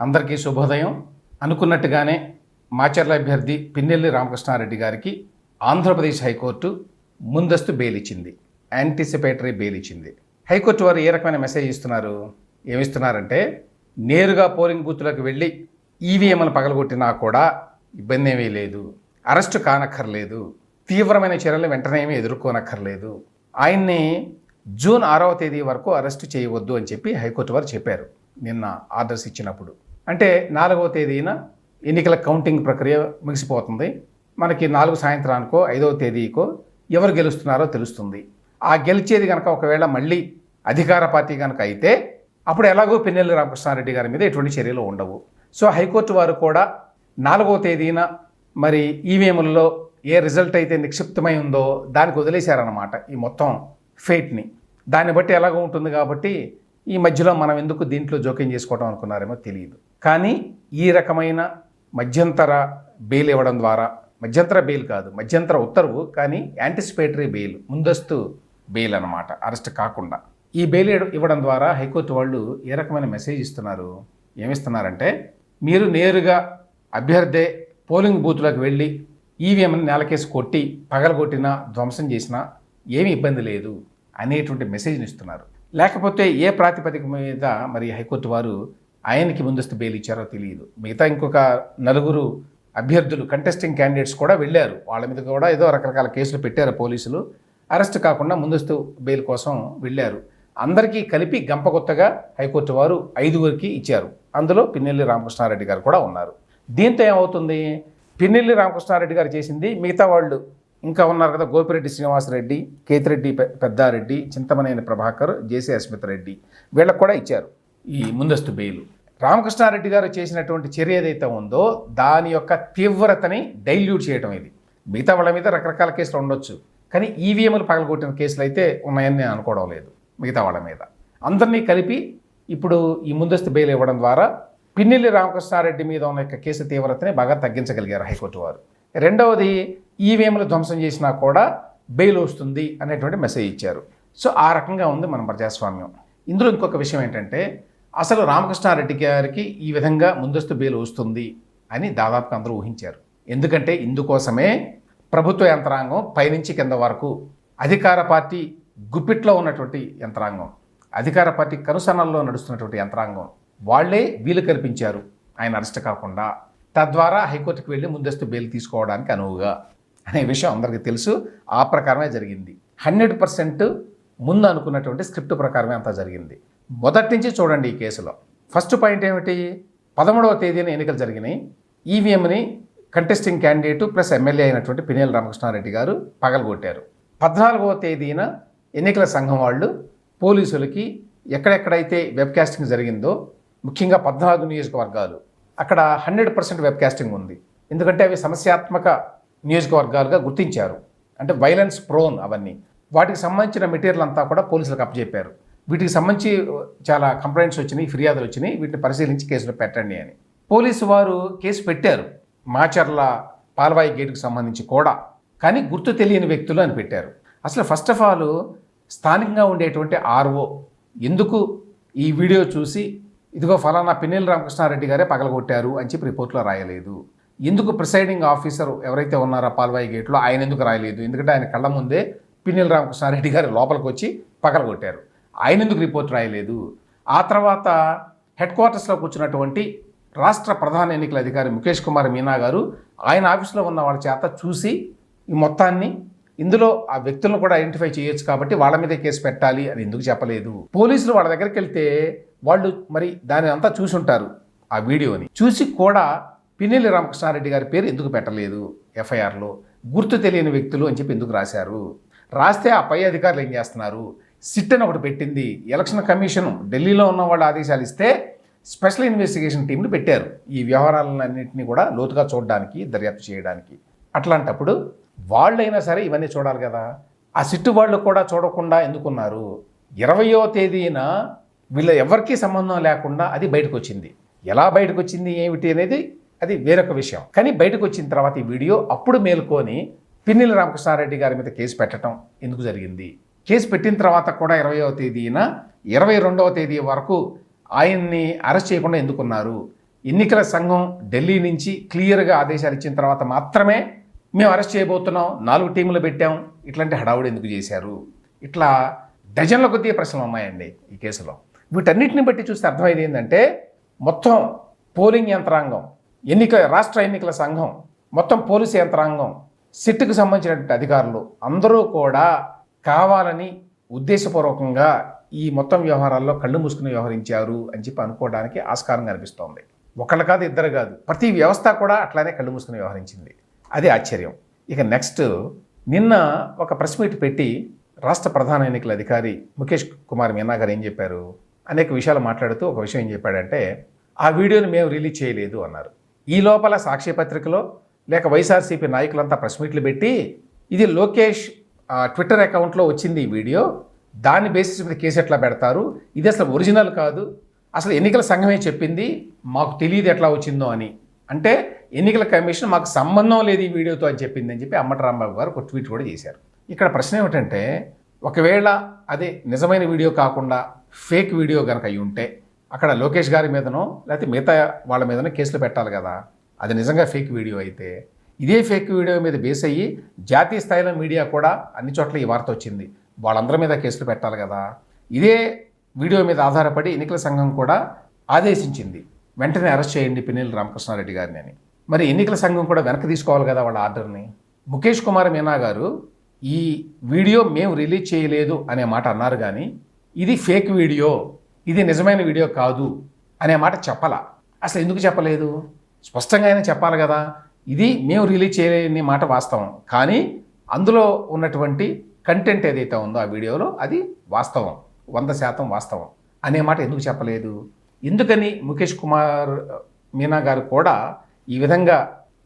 అందరికీ శుభోదయం. అనుకున్నట్టుగానే మాచర్ల అభ్యర్థి పిన్నెల్లి రామకృష్ణారెడ్డి గారికి ఆంధ్రప్రదేశ్ హైకోర్టు ముందస్తు బెయిల్ ఇచ్చింది యాంటిసిపేటరీ బెయిల్ ఇచ్చింది హైకోర్టు వారు ఏ రకమైన మెసేజ్ ఇస్తున్నారు? ఏమిస్తున్నారంటే నేరుగా పోలింగ్ బూత్లోకి వెళ్ళి ఈవీఎంలు పగలగొట్టినా కూడా ఇబ్బంది ఏమీ లేదు. అరెస్టు కానక్కర్లేదు. తీవ్రమైన చర్యలు వెంటనే ఏమీ ఎదుర్కోనక్కర్లేదు. ఆయన్ని జూన్ ఆరవ తేదీ వరకు అరెస్టు చేయవద్దు అని చెప్పి హైకోర్టు వారు చెప్పారు. నిన్న ఆర్డర్స్ ఇచ్చినప్పుడు. అంటే నాలుగవ తేదీన ఎన్నికల కౌంటింగ్ ప్రక్రియ ముగిసిపోతుంది. మనకి నాలుగు సాయంత్రానికో ఐదవ తేదీకో ఎవరు గెలుస్తున్నారో తెలుస్తుంది. ఆ గెలిచేది కనుక ఒకవేళ మళ్ళీ అధికార పార్టీ కనుక అయితే అప్పుడు ఎలాగో పిన్నెల్లి రామకృష్ణారెడ్డి గారి మీద ఎటువంటి చర్యలు ఉండవు. సో హైకోర్టు వారు కూడా నాలుగవ తేదీన మరి ఈవీఎంలలో ఏ రిజల్ట్ అయితే నిక్షిప్తమై ఉందో దానికి వదిలేశారనమాట ఈ మొత్తం ఫేట్ని. దాన్ని బట్టి ఎలాగో ఉంటుంది కాబట్టి ఈ మధ్యలో మనం ఎందుకు దీంట్లో జోక్యం చేసుకోవడం అనుకున్నారేమో తెలియదు. కానీ ఈ రకమైన మధ్యంతర బెయిల్ ఇవ్వడం ద్వారా మధ్యంతర బెయిల్ కాదు మధ్యంతర ఉత్తర్వు కానీ యాంటిసిపేటరీ బెయిల్ ముందస్తు బెయిల్ అన్నమాట అరెస్ట్ కాకుండా. ఈ బెయిల్ ఇవ్వడం ద్వారా హైకోర్టు వాళ్ళు ఏ రకమైన మెసేజ్ ఇస్తున్నారు ఏమిస్తున్నారంటే మీరు నేరుగా అభ్యర్థి పోలింగ్ బూత్లోకి వెళ్ళి ఈవీఎంని నేలకేసి కొట్టి పగలగొట్టినా ధ్వంసం చేసినా ఏమీ ఇబ్బంది లేదు అనేటువంటి మెసేజ్ని ఇస్తున్నారు. లేకపోతే ఏ ప్రాతిపదిక మీద మరి హైకోర్టు వారు ఆయనకి ముందస్తు బెయిల్ ఇచ్చారో తెలియదు. మిగతా ఇంకొక నలుగురు అభ్యర్థులు కంటెస్టింగ్ క్యాండిడేట్స్ కూడా వెళ్ళారు. వాళ్ళ మీద కూడా ఏదో రకరకాల కేసులు పెట్టారు పోలీసులు. అరెస్ట్ కాకుండా ముందస్తు బెయిల్ కోసం వెళ్ళారు. అందరికీ కలిపి గంపగొత్తగా హైకోర్టు వారు ఐదుగురికి ఇచ్చారు. అందులో పిన్నెల్లి రామకృష్ణారెడ్డి గారు కూడా ఉన్నారు. దీంతో ఏమవుతుంది? పిన్నెల్లి రామకృష్ణారెడ్డి గారు చేసింది మిగతా వాళ్ళు ఇంకా ఉన్నారు కదా గోపిరెడ్డి శ్రీనివాసరెడ్డి కేతిరెడ్డి పెద్దారెడ్డి చింతమనేని ప్రభాకర్ జేసీ అస్మిత్ రెడ్డి వీళ్ళకు కూడా ఇచ్చారు. ఈ ముందస్తు బెయిల్. రామకృష్ణారెడ్డి గారు చేసినటువంటి చర్య ఏదైతే ఉందో దాని యొక్క తీవ్రతని డైల్యూట్ చేయడం ఇది. మిగతా వాళ్ళ మీద రకరకాల కేసులు ఉండొచ్చు. కానీ ఈవీఎంలు పగలగొట్టిన కేసులు అయితే ఉన్నాయని నేను అనుకోవడం లేదు మిగతా వాళ్ళ మీద. అందరినీ కలిపి ఇప్పుడు ఈ ముందస్తు బెయిల్ ఇవ్వడం ద్వారా పిన్నెల్లి రామకృష్ణారెడ్డి మీద ఉన్న యొక్క కేసు తీవ్రతని బాగా తగ్గించగలిగారు హైకోర్టు వారు. రెండవది ఈవీఎంలు ధ్వంసం చేసినా కూడా బెయిల్ వస్తుంది అనేటువంటి మెసేజ్ ఇచ్చారు. సో ఆ రకంగా ఉంది మన ప్రజాస్వామ్యం. ఇందులో ఇంకొక విషయం ఏంటంటే అసలు రామకృష్ణారెడ్డి గారికి ఈ విధంగా ముందస్తు బెయిల్ వస్తుంది అని దాదాపుగా అందరూ ఊహించారు. ఎందుకంటే ఇందుకోసమే ప్రభుత్వ యంత్రాంగం పైనుంచి కింద వరకు అధికార పార్టీ గుప్పిట్లో ఉన్నటువంటి యంత్రాంగం అధికార పార్టీ కనుసనల్లో నడుస్తున్నటువంటి యంత్రాంగం వాళ్ళే వీలు కల్పించారు. ఆయన అరెస్ట్ కాకుండా తద్వారా హైకోర్టుకు వెళ్ళి ముందస్తు బెయిల్ తీసుకోవడానికి అనువుగా అనే విషయం అందరికీ తెలుసు. ఆ ప్రకారమే జరిగింది. హండ్రెడ్ పర్సెంట్ ముందు అనుకున్నటువంటి స్క్రిప్ట్ ప్రకారమే అంతా జరిగింది. మొదటి నుంచి చూడండి ఈ కేసులో. ఫస్ట్ పాయింట్ ఏమిటి? పదమూడవ తేదీన ఎన్నికలు జరిగినాయి. ఈవీఎంని కంటెస్టింగ్ క్యాండిడేట్ ప్లస్ ఎమ్మెల్యే అయినటువంటి పినేల రామకృష్ణారెడ్డి గారు పగలగొట్టారు. పద్నాలుగవ తేదీన ఎన్నికల సంఘం వాళ్ళు పోలీసులకి ఎక్కడెక్కడైతే వెబ్కాస్టింగ్ జరిగిందో ముఖ్యంగా పద్నాలుగు నియోజకవర్గాలు అక్కడ హండ్రెడ్ పర్సెంట్ వెబ్ కాస్టింగ్ ఉంది. ఎందుకంటే అవి సమస్యాత్మక నియోజకవర్గాలుగా గుర్తించారు. అంటే వైలెన్స్ ప్రోన్ అవన్నీ. వాటికి సంబంధించిన మెటీరియల్ అంతా కూడా పోలీసులకు అప్పచెప్పారు. వీటికి సంబంధించి చాలా కంప్లైంట్స్ వచ్చినాయి ఫిర్యాదులు వచ్చినాయి. వీటిని పరిశీలించి కేసులు పెట్టండి అని. పోలీసు వారు కేసు పెట్టారు. మాచర్ల పాల్వాయి గేటుకు సంబంధించి కూడా. కానీ గుర్తు తెలియని వ్యక్తులు అని పెట్టారు. అసలు ఫస్ట్ ఆఫ్ ఆల్ స్థానికంగా ఉండేటువంటి ఆర్ఓ ఎందుకు ఈ వీడియో చూసి ఇదిగో ఫలానా పిన్నెల రామకృష్ణారెడ్డి గారే పగలగొట్టారు అని చెప్పి రిపోర్ట్లో రాయలేదు. ఎందుకు ప్రిసైడింగ్ ఆఫీసర్ ఎవరైతే ఉన్నారో పాల్వాయి గేట్లో ఆయన ఎందుకు రాయలేదు? ఎందుకంటే ఆయన కళ్ళ ముందే పిన్నెల రామకృష్ణారెడ్డి గారు లోపలికి వచ్చి పగలగొట్టారు. ఆయన ఎందుకు రిపోర్ట్ రాయలేదు? ఆ తర్వాత హెడ్ క్వార్టర్స్లో కూర్చున్నటువంటి రాష్ట్ర ప్రధాన ఎన్నికల అధికారి ముఖేష్ కుమార్ మీనా గారు ఆయన ఆఫీస్లో ఉన్న వాళ్ళ చేత చూసి ఈ మొత్తాన్ని ఇందులో ఆ వ్యక్తులను కూడా ఐడెంటిఫై చేయొచ్చు కాబట్టి వాళ్ళ మీదే కేసు పెట్టాలి అని ఎందుకు చెప్పలేదు? పోలీసులు వాళ్ళ దగ్గరికి వెళ్తే వాళ్ళు మరి దాని అంతా చూసి ఉంటారు ఆ వీడియోని. చూసి కూడా పిన్నెల్లి రామకృష్ణారెడ్డి గారి పేరు ఎందుకు పెట్టలేదు ఎఫ్ఐఆర్లో? గుర్తు తెలియని వ్యక్తులు అని చెప్పి ఎందుకు రాశారు? రాస్తే ఆ పై అధికారులు ఏం చేస్తున్నారు? సిట్ అని ఒకటి పెట్టింది. ఎలక్షన్ కమిషన్ ఢిల్లీలో ఉన్న వాళ్ళు ఆదేశాలు ఇస్తే స్పెషల్ ఇన్వెస్టిగేషన్ టీంని పెట్టారు. ఈ వ్యవహారాలన్నింటినీ కూడా లోతుగా చూడడానికి దర్యాప్తు చేయడానికి. అట్లాంటప్పుడు వాళ్ళైనా సరే ఇవన్నీ చూడాలి కదా. ఆ సిట్టు వాళ్ళు కూడా చూడకుండా ఎందుకున్నారు? ఇరవయో తేదీన వీళ్ళ ఎవరికీ సంబంధం లేకుండా అది బయటకు వచ్చింది ఎలా బయటకు వచ్చింది ఏమిటి అనేది అది వేరొక విషయం. కానీ బయటకు వచ్చిన తర్వాత ఈ వీడియో అప్పుడు మేల్కొని పిన్నెల రామకృష్ణారెడ్డి గారి మీద కేసు పెట్టడం ఎందుకు జరిగింది? కేసు పెట్టిన తర్వాత కూడా ఇరవయవ తేదీన ఇరవై రెండవ తేదీ వరకు ఆయన్ని అరెస్ట్ చేయకుండా ఎందుకున్నారు? ఎన్నికల సంఘం ఢిల్లీ నుంచి క్లియర్గా ఆదేశాలు ఇచ్చిన తర్వాత మాత్రమే మేము అరెస్ట్ చేయబోతున్నాం నాలుగు టీములు పెట్టాం ఇట్లాంటి హడావుడి ఎందుకు చేశారు? ఇట్లా డజన్ల కొద్దీ ప్రశ్నలు ఉన్నాయండి ఈ కేసులో. వీటన్నిటిని బట్టి చూస్తే అర్థమైంది ఏంటంటే మొత్తం పోలింగ్ యంత్రాంగం ఎన్నిక రాష్ట్ర ఎన్నికల సంఘం మొత్తం పోలీసు యంత్రాంగం సిట్కు సంబంధించినటువంటి అధికారులు అందరూ కూడా కావాలని ఉద్దేశపూర్వకంగా ఈ మొత్తం వ్యవహారాల్లో కళ్ళు మూసుకుని వ్యవహరించారు అని చెప్పి అనుకోవడానికి ఆస్కారం కనిపిస్తోంది ఒకళ్ళు కాదు ఇద్దరు కాదు. ప్రతి వ్యవస్థ కూడా అట్లానే కళ్ళు మూసుకుని వ్యవహరించింది. అది ఆశ్చర్యం. ఇక నెక్స్ట్ నిన్న ఒక ప్రెస్ మీట్ పెట్టి రాష్ట్ర ప్రధాన ఎన్నికల అధికారి ముఖేష్ కుమార్ మీనా గారు ఏం చెప్పారు? అనేక విషయాలు మాట్లాడుతూ ఒక విషయం ఏం చెప్పాడంటే ఆ వీడియోని మేము రిలీజ్ చేయలేదు అన్నారు. ఈ లోపల సాక్షి పత్రికలో లేక వైఎస్ఆర్సీపీ నాయకులంతా ప్రెస్ మీట్లు పెట్టి ఇది లోకేష్ ట్విట్టర్ అకౌంట్లో వచ్చింది ఈ వీడియో. దాని బేసిస్ మీద కేసు ఎట్లా పెడతారు? ఇది అసలు ఒరిజినల్ కాదు. అసలు ఎన్నికల సంఘమే చెప్పింది మాకు తెలియదు ఎట్లా వచ్చిందో అని. అంటే ఎన్నికల కమిషన్ మాకు సంబంధం లేదు ఈ వీడియోతో అని చెప్పింది అని చెప్పి అమ్మటరాంబాబు గారు ఒక ట్వీట్ కూడా చేశారు. ఇక్కడ ప్రశ్న ఏమిటంటే ఒకవేళ అదే నిజమైన వీడియో కాకుండా ఫేక్ వీడియో కనుక అయి ఉంటే అక్కడ లోకేష్ గారి మీదనో లేకపోతే మిగతా వాళ్ళ మీదనో కేసులు పెట్టాలి కదా. అది నిజంగా ఫేక్ వీడియో అయితే ఇదే ఫేక్ వీడియో మీద బేస్ అయ్యి జాతీయ స్థాయిలో మీడియా కూడా అన్ని చోట్ల ఈ వార్త వచ్చింది. వాళ్ళందరి మీద కేసులు పెట్టాలి కదా. ఇదే వీడియో మీద ఆధారపడి ఎన్నికల సంఘం కూడా ఆదేశించింది. వెంటనే అరెస్ట్ చేయండి పిన్నెల్లి రామకృష్ణారెడ్డి గారిని అని. మరి ఎన్నికల సంఘం కూడా వెనక్కి తీసుకోవాలి కదా వాళ్ళ ఆర్డర్ని ముఖేష్ కుమార్ మీనా గారు ఈ వీడియో మేము రిలీజ్ చేయలేదు అనే మాట అన్నారు కానీ ఇది ఫేక్ వీడియో ఇది నిజమైన వీడియో కాదు అనే మాట చెప్పాలా. అసలు ఎందుకు చెప్పలేదు? స్పష్టంగా అయినా చెప్పాలి కదా. ఇది మేము రిలీజ్ చేయని మాట వాస్తవం. కానీ అందులో ఉన్నటువంటి కంటెంట్ ఏదైతే ఉందో ఆ వీడియోలో అది వాస్తవం. వంద శాతం వాస్తవం. అనే మాట ఎందుకు చెప్పలేదు? ఎందుకని ముఖేష్ కుమార్ మీనా గారు కూడా ఈ విధంగా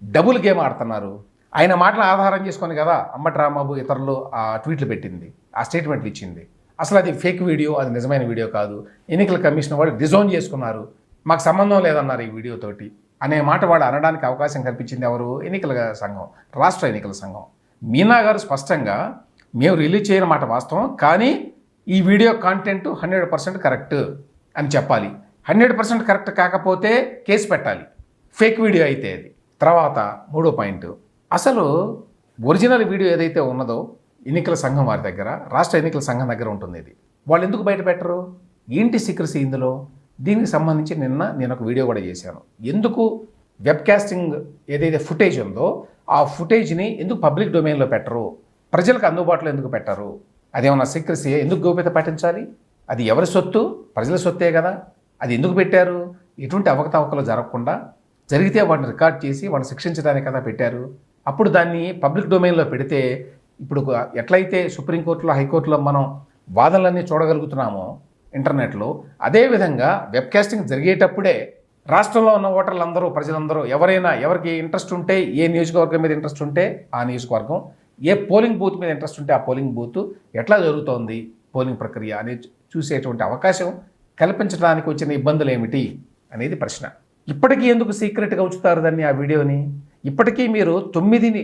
డబుల్ గేమ్ ఆడుతున్నారు? ఆయన మాటలు ఆధారం చేసుకొని కదా అమ్మటి డ్రామాబు ఇతరులు ఆ ట్వీట్లు పెట్టింది ఆ స్టేట్మెంట్లు ఇచ్చింది. అసలు అది ఫేక్ వీడియో అది నిజమైన వీడియో కాదు. ఎన్నికల కమిషన్ వాళ్ళు డిజోన్ చేసుకున్నారు. మాకు సంబంధం లేదన్నారు ఈ వీడియోతోటి అనే మాట వాళ్ళు అనడానికి అవకాశం కల్పించింది ఎవరు? ఎన్నికల సంఘం రాష్ట్ర ఎన్నికల సంఘం. మీనా గారు స్పష్టంగా మేము రిలీజ్ చేయని మాట వాస్తవం కానీ ఈ video content hundred percent correct అని చెప్పాలి. హండ్రెడ్ పర్సెంట్ కరెక్ట్ కాకపోతే కేసు పెట్టాలి. ఫేక్ వీడియో అయితే అది. తర్వాత మూడో పాయింట్ అసలు ఒరిజినల్ వీడియో ఏదైతే ఉన్నదో ఎన్నికల సంఘం వారి దగ్గర రాష్ట్ర ఎన్నికల సంఘం దగ్గర ఉంటుంది ఇది. వాళ్ళు ఎందుకు బయట పెట్టరు? ఏంటి సీక్రసీ ఇందులో? దీనికి సంబంధించి నిన్న నేను ఒక వీడియో కూడా చేశాను. ఎందుకు వెబ్కాస్టింగ్ ఏదైతే ఫుటేజ్ ఉందో ఆ ఫుటేజ్ని ఎందుకు పబ్లిక్ డొమైన్లో పెట్టరు? ప్రజలకు అందుబాటులో ఎందుకు పెట్టరు? అదేమన్నా సీక్రసీ ఎందుకు గోప్యత పాటించాలి? అది ఎవరి సొత్తు? ప్రజల సొత్తే కదా. అది ఎందుకు పెట్టారు? ఎటువంటి అవకతవకలు జరగకుండా జరిగితే వాటిని రికార్డ్ చేసి వాడిని శిక్షించడానికి కదా పెట్టారు. అప్పుడు దాన్ని పబ్లిక్ డొమైన్లో పెడితే ఇప్పుడు ఎట్లయితే సుప్రీంకోర్టులో హైకోర్టులో మనం వాదనలన్నీ చూడగలుగుతున్నామో ఇంటర్నెట్లో. అదేవిధంగా వెబ్కాస్టింగ్ జరిగేటప్పుడే రాష్ట్రంలో ఉన్న ఓటర్లందరూ ప్రజలందరూ ఎవరైనా ఎవరికి ఇంట్రెస్ట్ ఉంటే ఏ నియోజకవర్గం మీద ఇంట్రెస్ట్ ఉంటే ఆ నియోజకవర్గం ఏ పోలింగ్ బూత్ మీద ఇంట్రెస్ట్ ఉంటే ఆ పోలింగ్ బూత్ ఎట్లా జరుగుతోంది పోలింగ్ ప్రక్రియ అనేది చూసేటువంటి అవకాశం కల్పించడానికి వచ్చిన ఇబ్బందులు ఏమిటి అనేది ప్రశ్న. ఇప్పటికీ ఎందుకు సీక్రెట్గా ఉంచుతారు దాన్ని ఆ వీడియోని? ఇప్పటికీ మీరు తొమ్మిదిని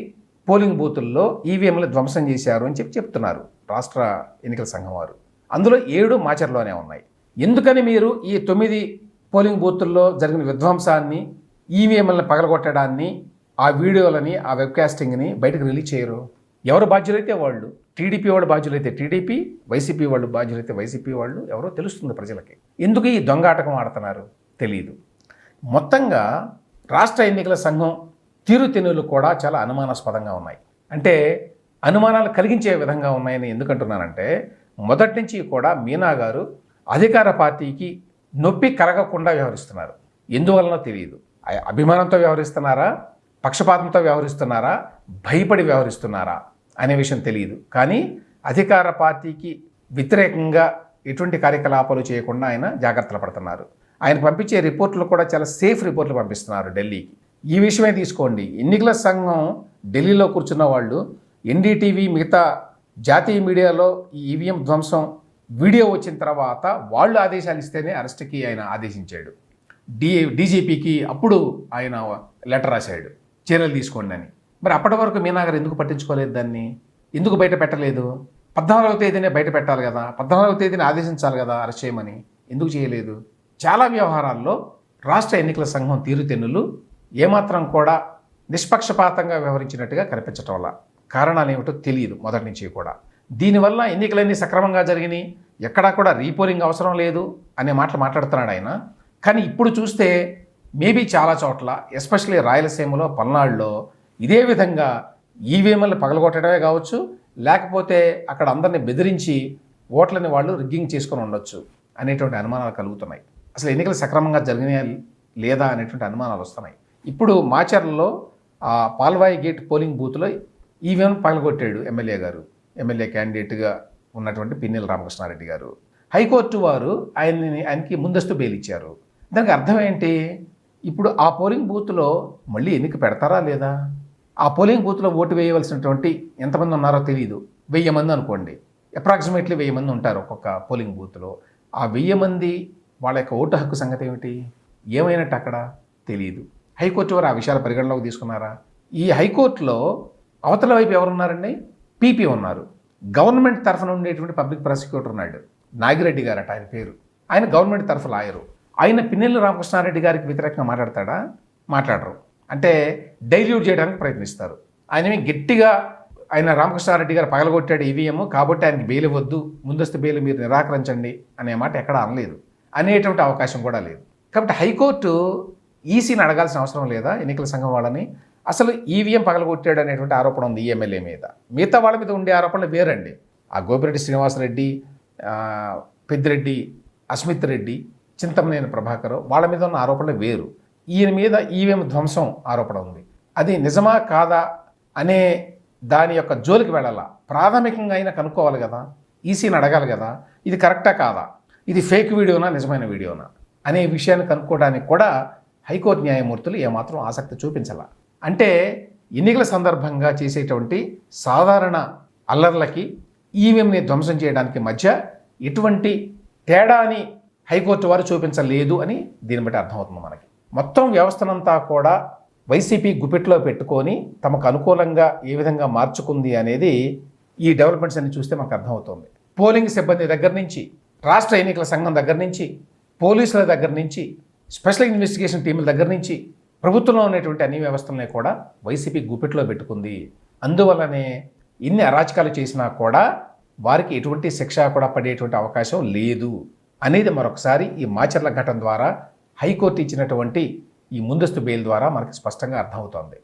పోలింగ్ బూతుల్లో ఈవీఎంలు ధ్వంసం చేశారు అని చెప్పి చెప్తున్నారు రాష్ట్ర ఎన్నికల సంఘం వారు. అందులో ఏడు మాచర్లోనే ఉన్నాయి. ఎందుకని మీరు ఈ తొమ్మిది పోలింగ్ బూతుల్లో జరిగిన విధ్వంసాన్ని ఈవీఎంలను పగలగొట్టడాన్ని ఆ వీడియోలని ఆ వెబ్కాస్టింగ్ని బయటకు రిలీజ్ చేయరు? ఎవరు బాధ్యులైతే వాళ్ళు? టీడీపీ వాళ్ళు బాధ్యులైతే టీడీపీ వైసీపీ వాళ్ళు బాధ్యులైతే వైసీపీ వాళ్ళు? ఎవరో తెలుస్తుంది ప్రజలకి. ఎందుకు ఈ దొంగాటకం ఆడుతున్నారు? తెలియదు మొత్తంగా రాష్ట్ర ఎన్నికల సంఘం తీరుతెన్నులు కూడా చాలా అనుమానాస్పదంగా ఉన్నాయి. అంటే అనుమానాలు కలిగించే విధంగా ఉన్నాయని ఎందుకంటున్నానంటే మొదటి నుంచి కూడా మీనా గారు అధికార పార్టీకి నొప్పి కరగకుండా వ్యవహరిస్తున్నారు. ఎందువలనో తెలియదు. అభిమానంతో వ్యవహరిస్తున్నారా? పక్షపాతంతో వ్యవహరిస్తున్నారా? భయపడి వ్యవహరిస్తున్నారా? అనే విషయం తెలియదు. కానీ అధికార పార్టీకి వ్యతిరేకంగా ఎటువంటి కార్యకలాపాలు చేయకుండా ఆయన జాగ్రత్తలు పడుతున్నారు. ఆయన పంపించే రిపోర్ట్లు కూడా చాలా సేఫ్ రిపోర్ట్లు పంపిస్తున్నారు ఢిల్లీకి. ఈ విషయమే తీసుకోండి. ఎన్నికల సంఘం ఢిల్లీలో కూర్చున్న వాళ్ళు ఎన్డీటీవీ మిగతా జాతీయ మీడియాలో ఈ ఈవీఎం ధ్వంసం వీడియో వచ్చిన తర్వాత వాళ్ళు ఆదేశాలు ఇస్తేనే అరెస్ట్కి ఆయన ఆదేశించాడు. డి డీజీపీకి అప్పుడు ఆయన లెటర్ రాశాడు. చర్యలు తీసుకోండి అని. మరి అప్పటి వరకు మీనాగర్ ఎందుకు పట్టించుకోలేదు దాన్ని? ఎందుకు బయట పెట్టలేదు? పద్నాలుగవ తేదీనే బయట పెట్టాలి కదా. పద్నాలుగవ తేదీని ఆదేశించాలి కదా అరెస్ట్ చేయమని. ఎందుకు చేయలేదు? చాలా వ్యవహారాల్లో రాష్ట్ర ఎన్నికల సంఘం తీరుతెన్నులు ఏమాత్రం కూడా నిష్పక్షపాతంగా వ్యవహరించినట్టుగా కనిపించటం వల్ల. కారణాలు ఏమిటో తెలియదు మొదటి నుంచి కూడా. దీనివల్ల ఎన్నికలన్నీ సక్రమంగా జరిగినాయి. ఎక్కడా కూడా రీపోలింగ్ అవసరం లేదు అనే మాటలు మాట్లాడుతున్నాడు ఆయన. కానీ ఇప్పుడు చూస్తే మేబీ చాలా చోట్ల ఎస్పెషల్లీ రాయలసీమలో పల్నాడులో ఇదే విధంగా ఈవీఎంలు పగలగొట్టడమే కావచ్చు లేకపోతే అక్కడ అందరిని బెదిరించి ఓట్లని వాళ్ళు రిగ్గింగ్ చేసుకొని ఉండొచ్చు అనేటువంటి అనుమానాలు కలుగుతున్నాయి. అసలు ఎన్నికలు సక్రమంగా జరిగినాయా లేదా అనేటువంటి అనుమానాలు వస్తున్నాయి. ఇప్పుడు మాచర్లలో పాల్వాయి గేట్ పోలింగ్ బూత్లో ఈవెన్ పగలగొట్టాడు ఎమ్మెల్యే గారు ఎమ్మెల్యే క్యాండిడేట్గా ఉన్నటువంటి పిన్నెల రామకృష్ణారెడ్డి గారు. హైకోర్టు వారు ఆయన్ని ఆయనకి ముందస్తు బెయిల్ ఇచ్చారు. దానికి అర్థం ఏంటి? ఇప్పుడు ఆ పోలింగ్ బూత్లో మళ్ళీ ఎన్నిక పెడతారా లేదా? ఆ పోలింగ్ బూత్లో ఓటు వేయవలసినటువంటి ఎంతమంది ఉన్నారో తెలియదు వెయ్యి మంది అనుకోండి. అప్రాక్సిమేట్లీ వెయ్యి మంది ఉంటారు ఒక్కొక్క పోలింగ్ బూత్లో. ఆ వెయ్యి మంది వాళ్ళ యొక్క ఓటు హక్కు సంగతి ఏమిటి? ఏమైనట్టు అక్కడ తెలియదు హైకోర్టు వారు ఆ విషయాలు పరిగణలోకి తీసుకున్నారా? ఈ హైకోర్టులో అవతల వైపు ఎవరున్నారండి? పీపీ ఉన్నారు. గవర్నమెంట్ తరఫున ఉండేటువంటి పబ్లిక్ ప్రాసిక్యూటర్ ఉన్నాడు. నాగిరెడ్డి గారట ఆయన పేరు. ఆయన గవర్నమెంట్ తరఫు లాయరు. ఆయన పిన్నెల్లి రామకృష్ణారెడ్డి గారికి వ్యతిరేకంగా మాట్లాడతాడా? మాట్లాడరు. అంటే డైల్యూట్ చేయడానికి ప్రయత్నిస్తారు. ఆయన గట్టిగా ఆయన రామకృష్ణారెడ్డి గారు పగలగొట్టాడు ఈవీఎం కాబట్టి ఆయనకి బెయిల్ ఇవ్వద్దు ముందస్తు బెయిల్ మీరు నిరాకరించండి అనే మాట ఎక్కడ అనలేదు. అనేటువంటి అవకాశం కూడా లేదు. కాబట్టి హైకోర్టు ఈసీని అడగాల్సిన అవసరం లేదా? ఎన్నికల సంఘం వాళ్ళని అసలు ఈవీఎం పగలగొట్టాడు అనేటువంటి ఆరోపణ ఉంది ఈఎంఎల్ఏ ఎమ్మెల్యే మీద. మిగతా వాళ్ళ మీద ఉండే ఆరోపణలు వేరండి. ఆ గోపిరెడ్డి శ్రీనివాసరెడ్డి పెద్దిరెడ్డి అస్మిత్ రెడ్డి చింతమనేని ప్రభాకర్ వాళ్ళ మీద ఉన్న ఆరోపణలు వేరు. ఈయన మీద ఈవీఎం ధ్వంసం ఆరోపణ ఉంది. అది నిజమా కాదా అనే దాని యొక్క జోలికి వెళ్ళాలా? ప్రాథమికంగా అయినా కనుక్కోవాలి కదా. ఈసీని అడగాలి కదా. ఇది కరెక్టా కాదా? ఇది ఫేక్ వీడియోనా నిజమైన వీడియోనా? అనే విషయాన్ని కనుక్కోవడానికి కూడా హైకోర్టు న్యాయమూర్తులు ఏమాత్రం ఆసక్తి చూపించాల. అంటే ఎన్నికల సందర్భంగా చేసేటువంటి సాధారణ అల్లర్లకి ఈవీఎంని ధ్వంసం చేయడానికి మధ్య ఎటువంటి తేడాని హైకోర్టు వారు చూపించలేదు అని దీన్ని బట్టి అర్థమవుతుంది మనకి. మొత్తం వ్యవస్థనంతా కూడా వైసీపీ గుప్పెట్లో పెట్టుకొని తమకు అనుకూలంగా ఏ విధంగా మార్చుకుంది అనేది ఈ డెవలప్మెంట్స్ అన్ని చూస్తే మనకు అర్థమవుతుంది. పోలింగ్ సిబ్బంది దగ్గర నుంచి రాష్ట్ర ఎన్నికల సంఘం దగ్గర నుంచి పోలీసుల దగ్గర నుంచి స్పెషల్ ఇన్వెస్టిగేషన్ టీముల దగ్గర నుంచి ప్రభుత్వంలో ఉన్నటువంటి అన్ని వ్యవస్థలని కూడా వైసీపీ గుప్పెట్లో పెట్టుకుంది. అందువల్లనే ఇన్ని అరాచకాలు చేసినా కూడా వారికి ఎటువంటి శిక్ష కూడా పడేటువంటి అవకాశం లేదు అనేది మరొకసారి ఈ మాచర్ల ఘటన ద్వారా హైకోర్టు ఇచ్చినటువంటి ఈ ముందస్తు బెయిల్ ద్వారా మనకి స్పష్టంగా అర్థమవుతోంది.